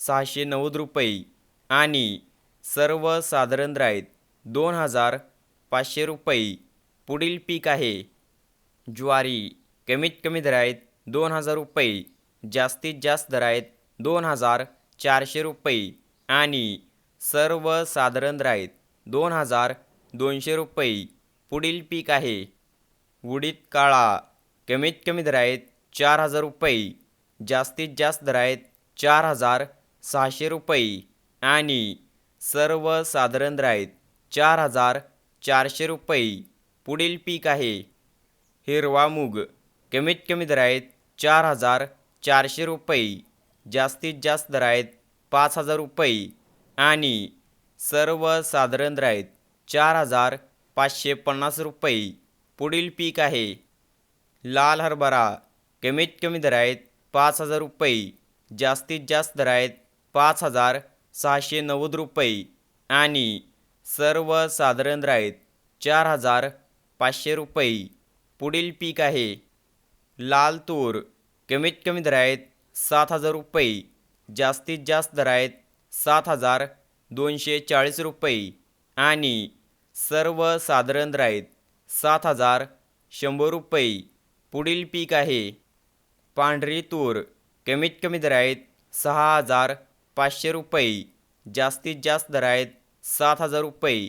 सहाशे नव्वद रुपये आणि सर्वसाधारण साधारण आहेत दोन हजार पाचशे रुपये. पुढील पीक आहे. ज्वारी कमीत कमी दरायत दोन हजार रुपये जास्तीत जास्त दरायत आहेत दोन हजार चारशे रुपये आणि सर्वसाधारण साधारण आहेत दोन हजार दोनशे रुपये. पुढील पीक आहे. उडीद काळा कमीत कमी दरायत आहेत चार हजार रुपये जास्तीत जास्त दर आहेत चार हजार सहाशे रुपये आणि सर्वसाधारण राईत चार हजार चारशे रुपये. पुढील पीक आहे. हिरवा मूग. कमीत कमी दर आहेत चार हजार चारशे रुपये. जास्तीत जास्त दर आहेत पाच हजार रुपये आणि सर्वसाधारण राईत आहेत चार हजार पाचशे पन्नास रुपये. पुढील पीक आहे. लाल हरभरा. कमीत कमी दर आहेत पाच हजार रुपये. जास्तीत जास्त दर आहेत पाच हजार सहाशे नव्वद रुपये आणि सर्वसाधारण राईत चार हजार पाचशे रुपये. पुढील पीक आहे. लाल तूर. कमीत कमी दर आहेत सात हजार रुपये. जास्तीत जास्त दर आहेत सात हजार दोनशे चाळीस रुपये. आणि सर्वसाधारण राईत आहेत सात हजार शंभर रुपये. पुढील पीक आहे. पांढरी तूर. कमीत कमी दर आहेत सहा हजार पाचशे रुपये जास्तीत जास्त दर आहेत सात हजार रुपये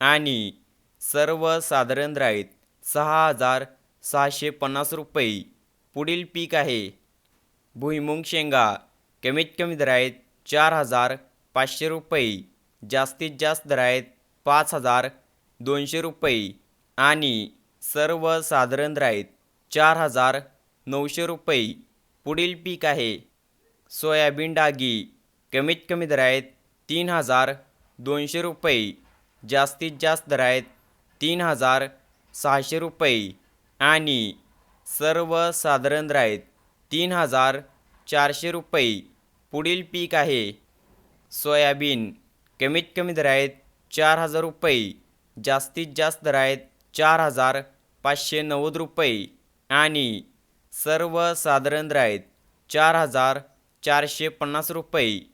आणि सर्वसाधारण दर आहेत सहा हजार सहाशे पन्नास रुपये पुढील पीक आहे. भुईमुंग शेंगा कमीत कमी दर आहेत चार हजार पाचशे रुपये जास्तीत जास्त दर आहेत पाच हजार दोनशे रुपये आणि सर्वसाधारण दर आहेत चार हजार नऊशे रुपये पुढील पीक आहे. सोयाबीन डागी कमीत कमी दर आहेत तीन हजार दोनशे रुपये जास्तीत जास्त दर आहेत तीन हजार सहाशे रुपये आणि सर्वसाधारण दर आहेत तीन हजार चारशे रुपये पुढील पीक आहे. सोयाबीन कमीत कमी दर आहेत चार हजार रुपये जास्तीत जास्त दर आहेत चार हजार पाचशे नव्वद रुपये आणि सर्वसाधारण दर आहेत चार हजार चारशे पन्नास रुपये.